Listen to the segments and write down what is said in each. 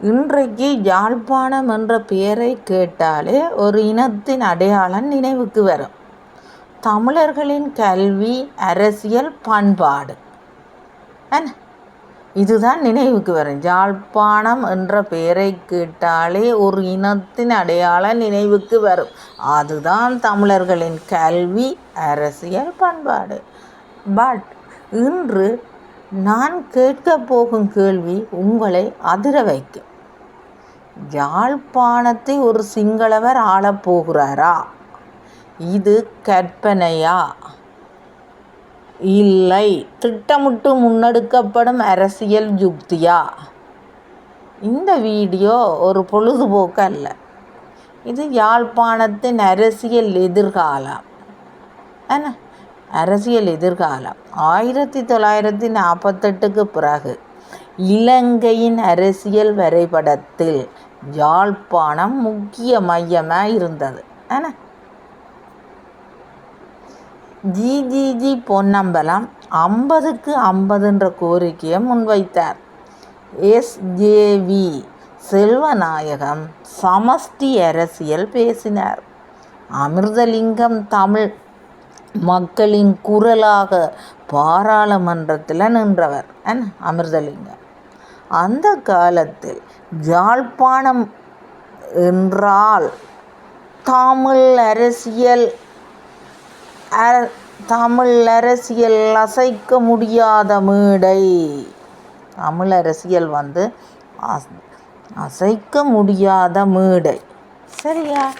இன்றைக்கு யாழ்ப்பாணம் என்ற பெயரை கேட்டாலே ஒரு இனத்தின் அடையாளம் நினைவுக்கு வரும். தமிழர்களின் கல்வி அரசியல் பண்பாடு. இதுதான் நினைவுக்கு வரும். யாழ்ப்பாணம் என்ற பெயரை கேட்டாலே ஒரு இனத்தின் அடையாளம் நினைவுக்கு வரும். அதுதான் தமிழர்களின் கல்வி அரசியல் பண்பாடு. பட் இன்று நான் கேட்கப் போகும் கேள்வி உங்களை அதிர வைக்கும். யாழ்ப்பாணத்தை ஒரு சிங்களவர் ஆளப் போகிறாரா? இது கற்பனையா? இல்லை. திட்டமிட்டு முன்னெடுக்கப்படும் அரசியல் யுக்தியா? இந்த வீடியோ ஒரு பொழுதுபோக்கு அல்ல இது யாழ்ப்பாணத்தின் அரசியல் எதிர்காலம். என்ன? அரசியல் எதிர்காலம். ஆயிரத்தி தொள்ளாயிரத்தி நாற்பத்தெட்டுக்கு பிறகு இலங்கையின் அரசியல் வரைபடத்தில் யாழ்ப்பாணம் முக்கிய மையமாக இருந்தது. என்ன ஜிஜிஜி பொன்னம்பலம் ஐம்பதுக்கு ஐம்பதுன்ற கோரிக்கையை முன்வைத்தார். எஸ்ஜேவி செல்வநாயகம் சமஷ்டி அரசியல் பேசினார். அமிர்தலிங்கம் தமிழ் மக்களின் குரலாக பாராளுமன்றத்தில் நின்றவர் அமிர்தலிங்கம். அந்த காலத்தில் யாழ்ப்பாணம் என்றால் தமிழ் அரசியல் தமிழ் அரசியல் அசைக்க முடியாத மேடை. தமிழ் அரசியல் வந்து அசைக்க முடியாத மேடை. சரியா?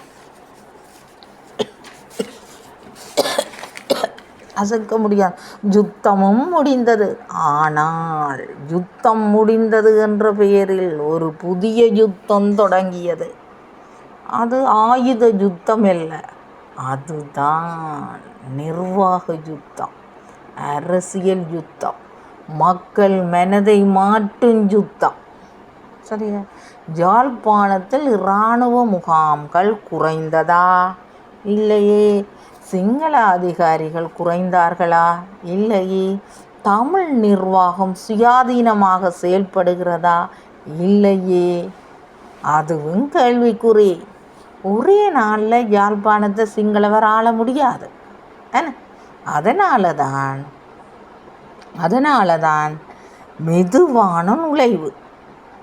அசைக்க முடியாது. யுத்தமும் முடிந்தது. ஆனால் யுத்தம் முடிந்தது என்ற பெயரில் ஒரு புதிய யுத்தம் தொடங்கியது. அது ஆயுத யுத்தம் இல்லை அதுதான் நிர்வாக யுத்தம். அரசியல் யுத்தம். மக்கள் மனதை மாற்றும் யுத்தம். சரியா? யாழ்ப்பாணத்தில் இராணுவ முகாம்கள் குறைந்ததா? இல்லையே. சிங்கள அதிகாரிகள் குறைந்தார்களா? இல்லையே. தமிழ் நிர்வாகம் சுயாதீனமாக செயல்படுகிறதா? இல்லையே. அதுவும் கேள்விக்குறி. ஒரே நாளில் யாழ்ப்பாணத்தை சிங்களவர் ஆள முடியாது. அதனால தான் அதனால தான் மெதுவான நுழைவு.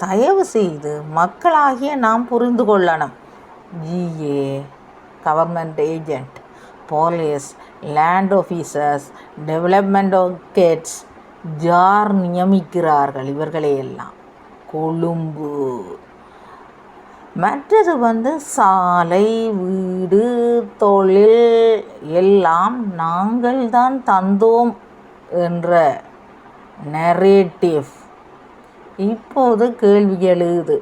தயவு செய்து மக்களாகிய நாம் புரிந்து கொள்ளணும். GA government agent police land officers development Gates ஜார் நியமிக்கிறார்கள் இவர்களையெல்லாம் கொழும்பு. மற்றது வந்து சாலை வீடு தொழில் எல்லாம் நாங்கள் தான் தந்தோம் என்ற நெரேட்டிவ் இப்போது கேள்வி எழுது.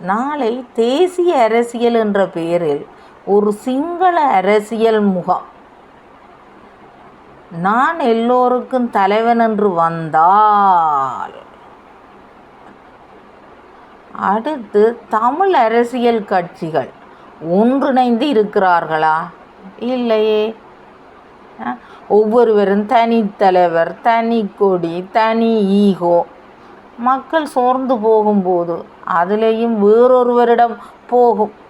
நாளை தேசிய அரசியல் என்ற பெயரில் ஒரு சிங்கள அரசியல் முகம். நான் எல்லோருக்கும் தலைவன் என்று வந்தால். அடுத்து தமிழ் அரசியல் கட்சிகள் ஒன்றிணைந்து இருக்கிறார்களா? இல்லையே. ஒவ்வொருவரும் தனி தலைவர் தனி கொடி தனி ஈகோ. மக்கள் சோர்ந்து போகும்போது அதிலேயும் வேறொருவரிடம் போகும்.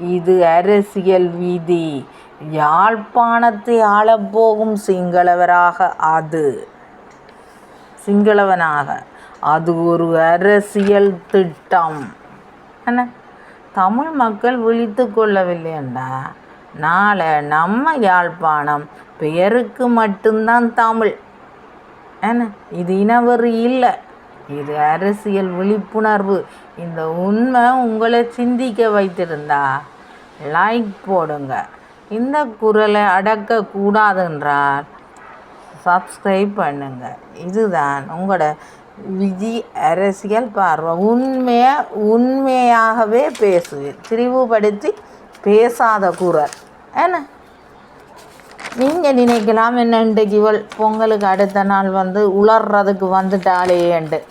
இது அரசியல் விதி. யாழ்ப்பாணத்தை ஆளப்போகும் சிங்களவராக அது. சிங்களவனாக. அது ஒரு அரசியல் திட்டம். என்ன? தமிழ் மக்கள் விழித்து கொள்ளவில்லையண்டா? நாளை நம்ம யாழ்ப்பாணம் பெயருக்கு மட்டும்தான் தமிழ். என்ன? இது இனவெறி இல்லை. இது அரசியல் விழிப்புணர்வு. இந்த உண்மை உங்களை சிந்திக்க வைத்திருந்தா. லைக் போடுங்க. இந்த குரலை அடக்கக்கூடாதென்றால் சப்ஸ்கிரைப் பண்ணுங்க. இதுதான் உங்களோட விஜி அரசியல் பார்வை. உண்மையை உண்மையாகவே பேசுவேன். திரிவுபடுத்தி பேசாத குரல். என்ன? நீங்கள் நினைக்கலாம் என்ன இவள் பொங்கலுக்கு அடுத்த நாள் வந்து உளர்றதுக்கு வந்துட்டாளேண்டு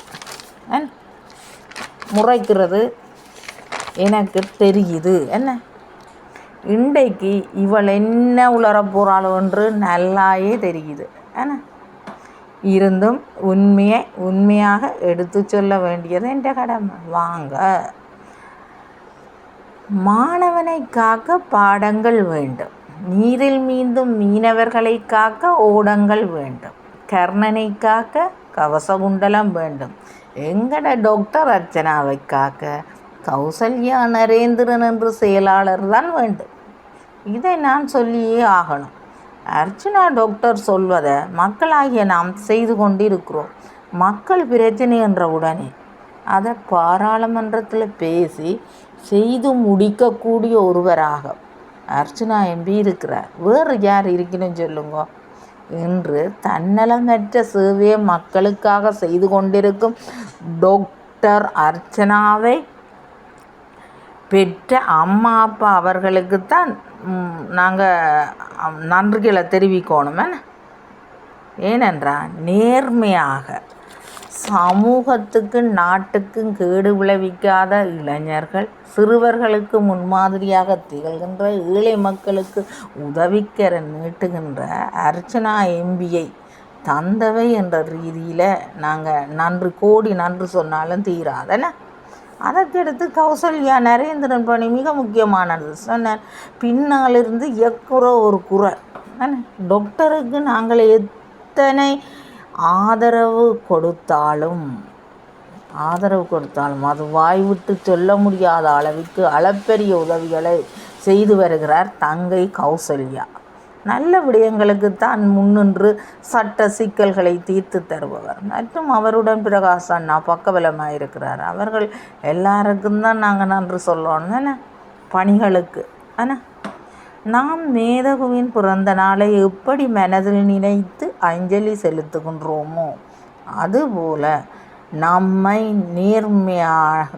முறைக்கிறது எனக்கு தெரியுது. என்ன? இன்றைக்கு இவள் என்ன உலர போகிறாளோ என்று நல்லாயே தெரியுது. ஏன்னா இருந்தும் உண்மையை உண்மையாக எடுத்து சொல்ல வேண்டியது என்ற கடமை வாங்க. மாணவனை காக்க பாடங்கள் வேண்டும். நீரில் மீந்தும் மீனவர்களை காக்க ஓடங்கள் வேண்டும். கர்ணனை காக்க கவசகுண்டலம் வேண்டும். எங்கட டாக்டர் அர்ச்சனாவை காக்க கௌசல்யா நரேந்திரன் என்று செயலாளர் தான் வேண்டும். இதை நான் சொல்லியே ஆகணும். அர்ச்சனா டாக்டர் சொல்வதை மக்களாகிய நாம் செய்து கொண்டிருக்கிறோம். மக்கள் பிரச்சனை என்ற உடனே அதை பாராளுமன்றத்தில் பேசி செய்து முடிக்கக்கூடிய ஒருவராக அர்ச்சனா எம்பி இருக்கிறார். வேறு யார் இருக்கணும் சொல்லுங்க. இன்று தன்னலமற்ற சேவையை மக்களுக்காக செய்து கொண்டிருக்கும் டாக்டர் அர்ச்சனாவை பெற்ற அம்மா அப்பா அவர்களுக்குத்தான் நாங்கள் நன்றிகளை தெரிவிக்கணும். ஏனென்றால் நேர்மையாக சமூகத்துக்கும் நாட்டுக்கும் கேடு விளைவிக்காத இளைஞர்கள் சிறுவர்களுக்கு முன்மாதிரியாக திகழ்கின்ற ஏழை மக்களுக்கு உதவிக்கர நீட்டுகின்ற அர்ச்சனா எம்பியை தந்தவை என்ற ரீதியில் நாங்கள் நன்று கோடி நன்று சொன்னாலும் தீராதன. அதற்கடுத்து கௌசல்யா நரேந்திரன் பணி மிக முக்கியமானது. சொன்னார் பின்னாலிருந்து எக்குற ஒரு குரல். டாக்டருக்கு நாங்கள் எத்தனை ஆதரவு கொடுத்தாலும் ஆதரவு கொடுத்தாலும் அது வாய் விட்டு சொல்ல முடியாத அளவிற்கு அளப்பெரிய உதவிகளை செய்து வருகிறார் தங்கை கௌசல்யா. நல்ல விடயங்களுக்குத்தான் முன்னின்று சட்ட சிக்கல்களை தீர்த்து தருபவர். மற்றும் அவருடன் பிரகாஷ் அண்ணா பக்கபலமாக இருக்கிறார். அவர்கள் எல்லாருக்கும் தான் நாங்கள் நன்றி சொல்லணும் என்ன? பணிகளுக்கு என்ன? நாம் மேதகுவின் பிறந்த நாளை எப்படி மனதில் நினைத்து அஞ்சலி செலுத்துகின்றோமோ அதுபோல நம்மை நேர்மையாக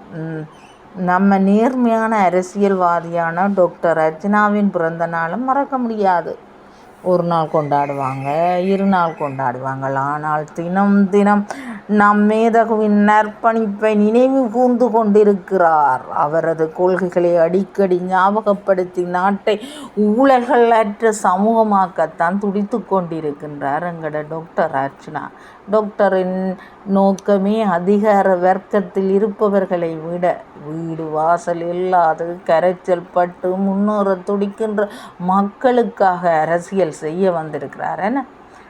நம்ம நேர்மையான அரசியல்வாதியான டாக்டர் அர்ச்சனாவின் பிறந்த நாளும் மறக்க முடியாது. ஒரு நாள் கொண்டாடுவாங்க இரு நாள் கொண்டாடுவாங்கள். ஆனால் தினம் தினம் நம் மேதகுவின் நற்பணிப்பை நினைவு கூர்ந்து கொண்டிருக்கிறார். அவரது கொள்கைகளை அடிக்கடி ஞாபகப்படுத்தி நாட்டை ஊழல்கள் அற்ற சமூகமாக்கத்தான் துடித்து கொண்டிருக்கின்றார். எங்கட டாக்டர் அர்ச்சனா டாக்டரின் நோக்கமே அதிகார வர்க்கத்தில் இருப்பவர்களை விட வீடு வாசல் இல்லாது கரைச்சல் பட்டு முன்னேற துடிக்கின்ற மக்களுக்காக அரசியல் செய்ய வந்திருக்கிறார் என்ன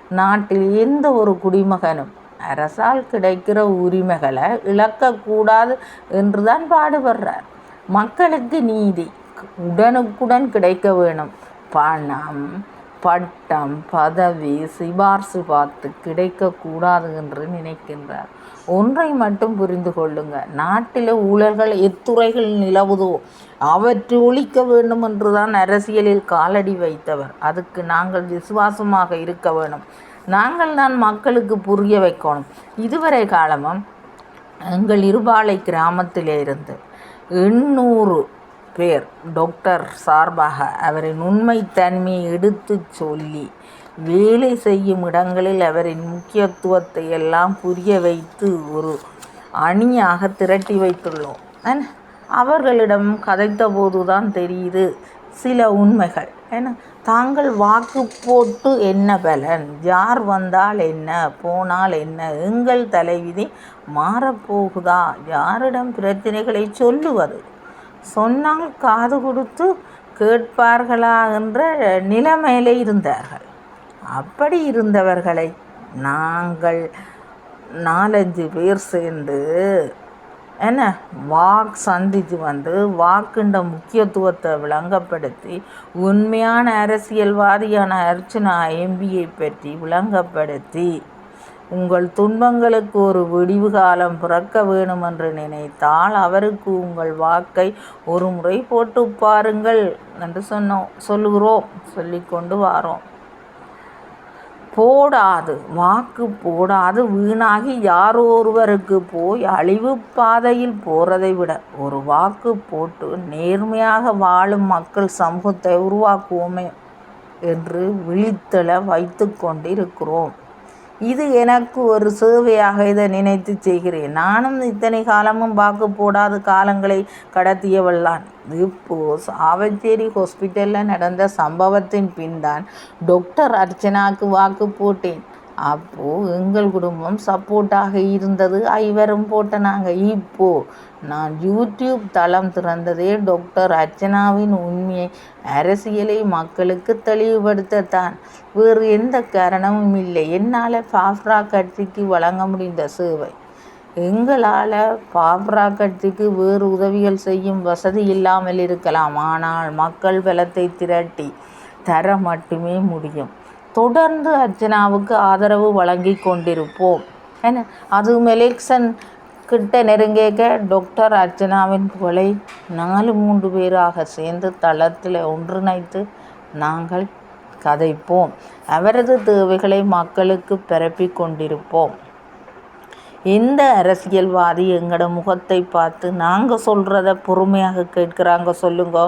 நாட்டில் எந்த ஒரு குடிமகனும் அரசால் கிடைக்கிற உரிமைகளை இழக்கக்கூடாது என்று தான் பாடுபடுறார். மக்களுக்கு நீதி உடனுக்குடன் கிடைக்க வேணும் பணம் பட்டம் பதவி சிபார்சு பார்த்து கிடைக்கக்கூடாது என்று நினைக்கின்றார். ஒன்றை மட்டும் புரிந்து கொள்ளுங்க. நாட்டில் ஊழல்கள் எத்துறைகள் நிலவுதோ அவற்றை ஒழிக்க வேண்டும் என்றுதான் அரசியலில் காலடி வைத்தவர். அதுக்கு நாங்கள் விசுவாசமாக இருக்க வேணும் நாங்கள் தான் மக்களுக்கு புரிய வைக்கணும். இதுவரை காலமும் எங்கள் இருபாலை கிராமத்திலே இருந்து எண்ணூறு பேர் டாக்டர் சார்பாக அவரின் உண்மைத்தன்மையை எடுத்து சொல்லி வேலை செய்யும் இடங்களில் அவரின் முக்கியத்துவத்தை எல்லாம் புரிய வைத்து ஒரு அணியாக திரட்டி வைத்துள்ளோம். அவர்களிடம் கதைத்த தான் தெரியுது சில உண்மைகள். ஏன்னா தாங்கள் வாக்கு போட்டு என்ன பலன்? யார் வந்தால் என்ன? போனால் என்ன? எங்கள் தலைவிதி மாறப்போகுதா யாரிடம் பிரச்சனைகளை சொல்லுவது? சொன்னால் காது கொடுத்து கேட்பார்களா என்ற நிலைமையிலே இருந்தார்கள். அப்படி இருந்தவர்களை நாங்கள் நாலஞ்சு பேர் சேர்ந்து என்ன வாக் சந்தித்து வந்து வாக்குண்ட முக்கியத்துவத்தை விளங்கப்படுத்தி உண்மையான அரசியல்வாதியான அர்ச்சனா எம்பியை பற்றி விளங்கப்படுத்தி உங்கள் துன்பங்களுக்கு ஒரு விடிவு காலம் பிறக்க வேணுமென்று நினைத்தால் அவருக்கு உங்கள் வாக்கை ஒரு முறை போட்டு பாருங்கள் என்று சொன்னோம் சொல்லுகிறோம் சொல்லிக்கொண்டு வாரோம். போடாது வாக்கு போடாது வீணாகி யாரோ ஒருவருக்கு போய் அழிவு பாதையில் போறதை விட ஒரு வாக்கு போட்டு நேர்மையாக வாழும் மக்கள் சமூகத்தை உருவாக்குவோமே என்று விழித்தள வைத்து கொண்டிருக்கிறோம். இது எனக்கு ஒரு சேவையாக இதை நினைத்து செய்கிறேன். நானும் இத்தனை காலமும் வாக்கு போடாத காலங்களை கடத்தியவள்தான் இப்போ சாவச்சேரி ஹாஸ்பிட்டலில் நடந்த சம்பவத்தின் பின் தான் டாக்டர் அர்ச்சனாவுக்கு வாக்கு போட்டேன். அப்போ எங்கள் குடும்பம் சப்போர்ட்டாக இருந்தது. ஐவரும் போட்ட நாங்கள் இப்போ நான் யூடியூப் தளம் திறந்ததே டாக்டர் அர்ச்சனாவின் உண்மையை அரசியலை மக்களுக்கு தெளிவுபடுத்தத்தான். வேறு எந்த காரணமும் இல்லை. என்னால் ஃபாஃப்ரா கட்சிக்கு வழங்க முடிந்த சேவை. எங்களால் பாப்ரா கட்சிக்கு வேறு உதவிகள் செய்யும் வசதி இல்லாமல் இருக்கலாம். ஆனால் மக்கள் பலத்தை திரட்டி தர மட்டுமே முடியும். தொடர்ந்து அர்ச்சனாவுக்கு ஆதரவு வழங்கி கொண்டிருப்போம். என்ன அதுவும் எலெக்ஷன் கிட்ட நெருங்கேக்க டாக்டர் அர்ச்சனாவின் புகழை நாலு மூன்று பேராக சேர்ந்து தளத்தில் ஒன்றிணைத்து நாங்கள் கதைப்போம். அவரது தேவைகளை மக்களுக்கு பரப்பி கொண்டிருப்போம். எந்த அரசியல்வாதி எங்களோட முகத்தை பார்த்து நாங்கள் சொல்கிறத பொறுமையாக கேட்குறாங்க சொல்லுங்க.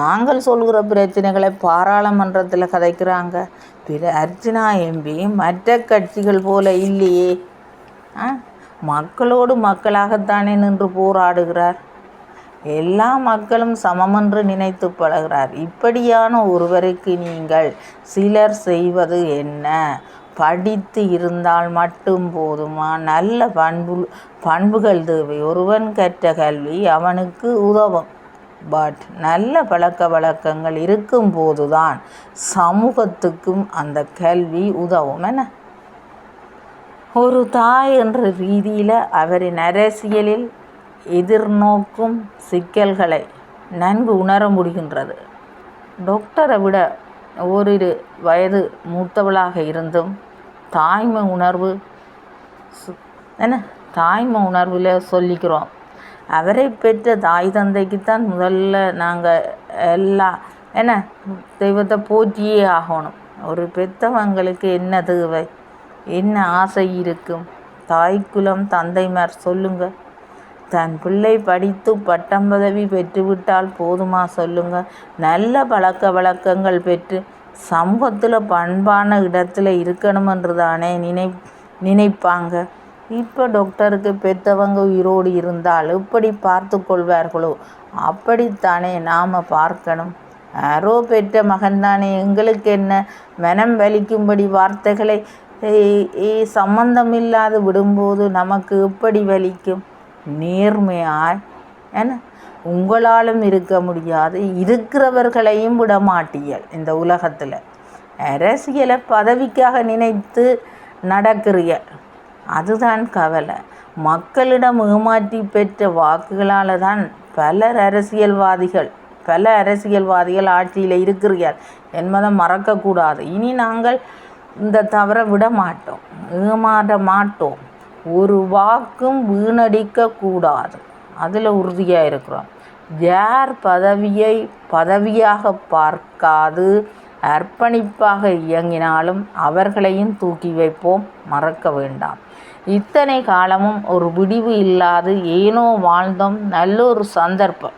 நாங்கள் சொல்கிற பிரச்சனைகளை பாராளுமன்றத்தில் கதைக்கிறாங்க. பிற அர்ச்சனா எம்பி மற்ற கட்சிகள் போல இல்லையே. மக்களோடு மக்களாகத்தானே நின்று போராடுகிறார். எல்லா மக்களும் சமமென்று நினைத்து பழகிறார். இப்படியான ஒருவருக்கு நீங்கள் சிலர் செய்வது என்ன? படித்து இருந்தால் மட்டும் போதுமா? நல்ல பண்பு பண்புகள் தேவை. ஒருவன் கற்ற கல்வி அவனுக்கு உதவும். பட் நல்ல பழக்க வழக்கங்கள் இருக்கும்போது தான் சமூகத்துக்கும் அந்த கல்வி உதவும் என ஒரு தாய் என்ற ரீதியில் அவரின் அரசியலில் எதிர்நோக்கும் சிக்கல்களை நன்கு உணர முடிகின்றது. டாக்டரை விட ஓரிரு வயது மூத்தவளாக இருந்தும் தாய்மை உணர்வு என்ன? தாய்மை உணர்வில் சொல்லிக்கிறோம். அவரை பெற்ற தாய் தந்தைக்குத்தான் முதல்ல நாங்கள் எல்லாம் என்ன? தெய்வத்தை போற்றியே ஆகணும். ஒரு பெற்றவங்களுக்கு என்ன தேவை? என்ன ஆசை இருக்கும்? தாய்க்குலம் தந்தைமார் சொல்லுங்க. தன் பிள்ளை படித்து பட்டம் பதவி பெற்றுவிட்டால் போதுமா சொல்லுங்க. நல்ல பழக்க வழக்கங்கள் பெற்று சமூகத்தில் பண்பான இடத்துல இருக்கணுமென்று தானே நினை நினைப்பாங்க. இப்போ டாக்டருக்கு பெற்றவங்க உயிரோடு இருந்தால் எப்படி பார்த்து கொள்வார்களோ? அப்படித்தானே நாம் பார்க்கணும். யாரோ பெற்ற மகன்தானே எங்களுக்கு என்ன? மனம் வலிக்கும்படி வார்த்தைகளை சம்பந்தமில்லாது விடும்போது நமக்கு எப்படி வலிக்கும்? நேர்மையாய் என்ன? உங்களாலும் இருக்க முடியாது. இருக்கிறவர்களையும் விட மாட்டீர்கள் இந்த உலகத்தில். அரசியலை பதவிக்காக நினைத்து நடக்கிறீர்கள். அதுதான் கவலை. மக்களிடம் ஏமாற்றி பெற்ற வாக்குகளால் தான் பலர் அரசியல்வாதிகள் பல அரசியல்வாதிகள் ஆட்சியில் இருக்கிறீர்கள் என்பதை மறக்கக்கூடாது. இனி நாங்கள் இந்த தவற விட மாட்டோம் ஏமாற மாட்டோம். ஒரு வாக்கும் வீணடிக்க கூடாது. அதில் உறுதியாக இருக்கிறோம். யார் பதவியை பதவியாக பார்க்காது அர்ப்பணிப்பாக இயங்கினாலும் அவர்களையும் தூக்கி வைப்போம். மறக்க வேண்டாம். இத்தனை காலமும் ஒரு விடிவு இல்லாது ஏனோ வாழ்ந்தோம் நல்ல ஒரு சந்தர்ப்பம்.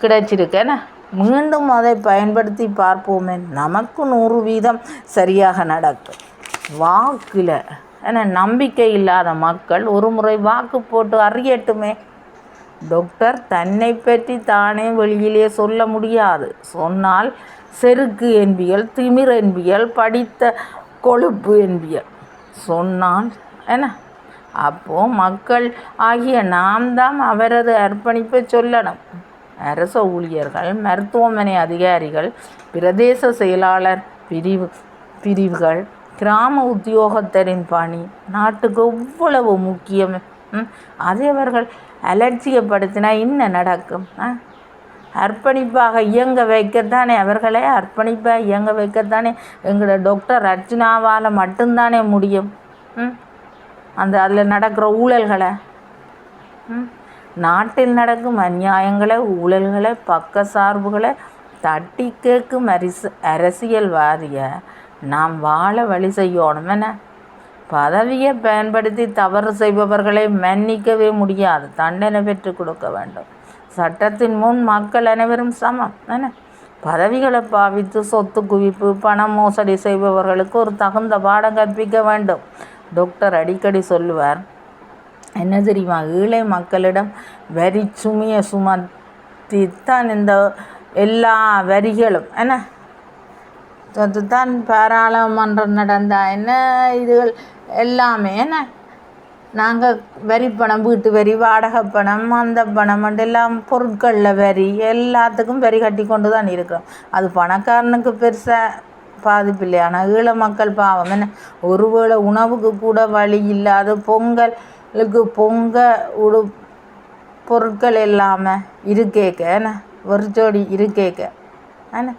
கிடைச்சிருக்கேன? மீண்டும் அதை பயன்படுத்தி பார்ப்போமே. நமக்கு நூறு வீதம் சரியாக நடக்கும். வாக்கில் ஏன்னா நம்பிக்கை இல்லாத மக்கள் ஒரு முறை வாக்கு போட்டு அறியட்டுமே. டாக்டர் தன்னை பற்றி தானே வெளியிலே சொல்ல முடியாது. சொன்னால் செருக்கு என்பியல் திமிர் என்பியல் படித்த கொழுப்பு என்பியல். சொன்னால் என்ன? அப்போது மக்கள் ஆகிய நாம் தான் அவரது அர்ப்பணிப்பை சொல்லணும். அரச ஊழியர்கள் மருத்துவமனை அதிகாரிகள் பிரதேச செயலாளர் பிரிவு பிரிவுகள் கிராம உத்தியோகத்தரின் பணி நாட்டுக்கு எவ்வளவு முக்கியம்? அதை அவர்கள் அலட்சியப்படுத்தினா என்ன நடக்கும்? அர்ப்பணிப்பாக இயங்க வைக்கத்தானே அவர்களே? அர்ப்பணிப்பாக இயங்க வைக்கத்தானே? எங்களோட டாக்டர் அர்ச்சனாவால் மட்டும்தானே முடியும். ம்? அந்த அதில் நடக்கிற ஊழல்களை. நாட்டில் நடக்கும் அநியாயங்களை ஊழல்களை பக்க சார்புகளை தட்டி கேட்கும் அரிசு அரசியல்வாதியை நாம் வாழ வழி செய்யணும் என்ன? பதவியை பயன்படுத்தி தவறு செய்பவர்களை மன்னிக்கவே முடியாது. தண்டனை பெற்றுக் கொடுக்க வேண்டும். சட்டத்தின் முன் மக்கள் அனைவரும் சமம். என்ன? பதவிகளை பாவித்து சொத்து குவிப்பு பண மோசடி செய்பவர்களுக்கு ஒரு தகுந்த பாடம் கற்பிக்க வேண்டும். டாக்டர் அடிக்கடி சொல்லுவார் என்ன தெரியுமா? ஏழை மக்களிடம் வரி சுமையை சுமத்தித்தான் இந்த எல்லா வரிகளும். என்ன? தான் பாராளுமன்றம் நடந்த என்ன இதுகள் எல்லாமே. என்ன? நாங்கள் வரி பணம் வீட்டு வரி வாடகை பணம் அந்த பணம் அண்டு எல்லாம் பொருட்களில் வரி எல்லாத்துக்கும் வரி கட்டி கொண்டு தான் இருக்கிறோம். அது பணக்காரனுக்கு பெருசாக பாதிப்பு இல்லை ஆனால் ஈழ மக்கள் பாவம் என்ன? ஒருவேளை உணவுக்கு கூட வழி இல்லாத பொங்கலுக்கு பொங்க உடு பொருட்கள் இல்லாமல் இருக்கேக்க என்ன? ஒரு ஜோடி இருக்கேக்க என்ன?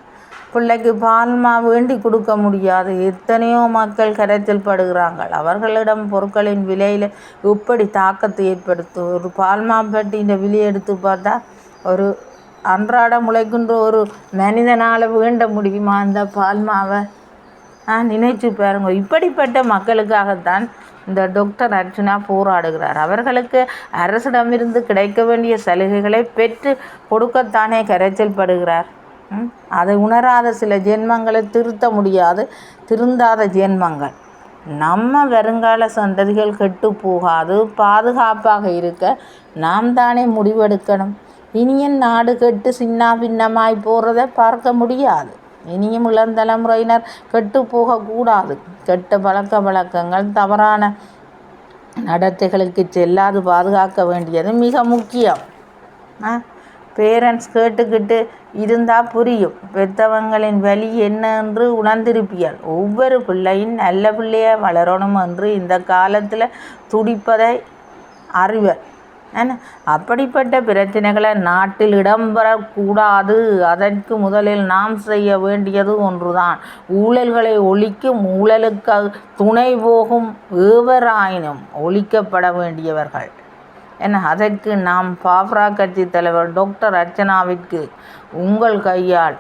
பிள்ளைக்கு பால்மா வேண்டி கொடுக்க முடியாது. எத்தனையோ மக்கள் கரைச்சல் படுகிறார்கள். அவர்களிடம் பொருட்களின் விலையில் இப்படி தாக்கத்தை ஏற்படுத்தும்? ஒரு பால்மா பெட்டியின் விலையை எடுத்து பார்த்தா ஒரு அன்றாடம் உழைக்கின்ற ஒரு மனிதனால் வேண்ட முடியுமா அந்த பால்மாவை? ஆ நினைச்சு பாருங்க. இப்படிப்பட்ட மக்களுக்காகத்தான் இந்த டாக்டர் அர்ஜுனா போராடுகிறார். அவர்களுக்கு அரசிடமிருந்து கிடைக்க வேண்டிய சலுகைகளை பெற்று கொடுக்கத்தானே கரைச்சல் படுகிறார். ம்? அதை உணராத சில ஜென்மங்களை திருத்த முடியாது திருந்தாத ஜென்மங்கள். நம்ம வருங்கால சந்ததிகள் கெட்டு போகாது பாதுகாப்பாக இருக்க நாம் தானே முடிவெடுக்கணும். இனியும் நாடு கெட்டு சின்ன பின்னமாய் போகிறத பார்க்க முடியாது. இனியும் இளந்தலைமுறையினர் கெட்டு போகக்கூடாது கெட்ட பழக்க வழக்கங்கள் தவறான நடத்தைகளுக்கு செல்லாது பாதுகாக்க வேண்டியது மிக முக்கியம். ஆ? பேரண்ட்ஸ் கேட்டுக்கிட்டு இருந்தால் புரியும். பெற்றவங்களின் வழி என்ன என்று உணர்ந்திருப்பியல். ஒவ்வொரு பிள்ளையும் நல்ல பிள்ளையாக வளரணும் என்று இந்த காலத்தில் துடிப்பதை அறிவர். அப்படிப்பட்ட பிரச்சனைகளை நாட்டில் இடம்பெறக்கூடாது. அதற்கு முதலில் நாம் செய்ய வேண்டியது ஒன்றுதான். ஊழல்களை ஒழிக்கும் ஊழலுக்கு துணை போகும் ஏவராயினும் ஒழிக்கப்பட வேண்டியவர்கள். என அதற்கு நாம் பாப்ரா கட்சி தலைவர் டாக்டர் அர்ச்சனாவிற்கு உங்கள் கையால்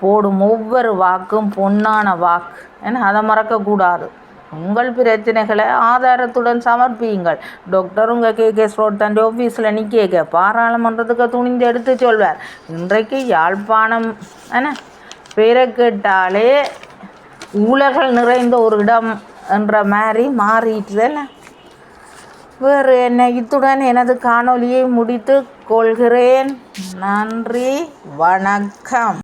போடும் ஒவ்வொரு வாக்கும் பொன்னான வாக்கு. என அதை மறக்கக்கூடாது. உங்கள் பிரச்சனைகளை ஆதாரத்துடன் சமர்ப்பியுங்கள். டாக்டர் உங்கள் கே கே ஸ்ரோட் தன் ஆஃபீஸில் நிற்க பாராளுமன்றத்துக்கு துணிந்து எடுத்து சொல்வார். இன்றைக்கு யாழ்ப்பாணம் என்ன? பேரை கேட்டாலே ஊழல்கள் நிறைந்த ஒரு இடம் என்ற மாதிரி மாறிட்டுதல்ல வேறு என்ன? இத்துடன் எனது காணொலியை முடித்து கொள்கிறேன். நன்றி. வணக்கம்.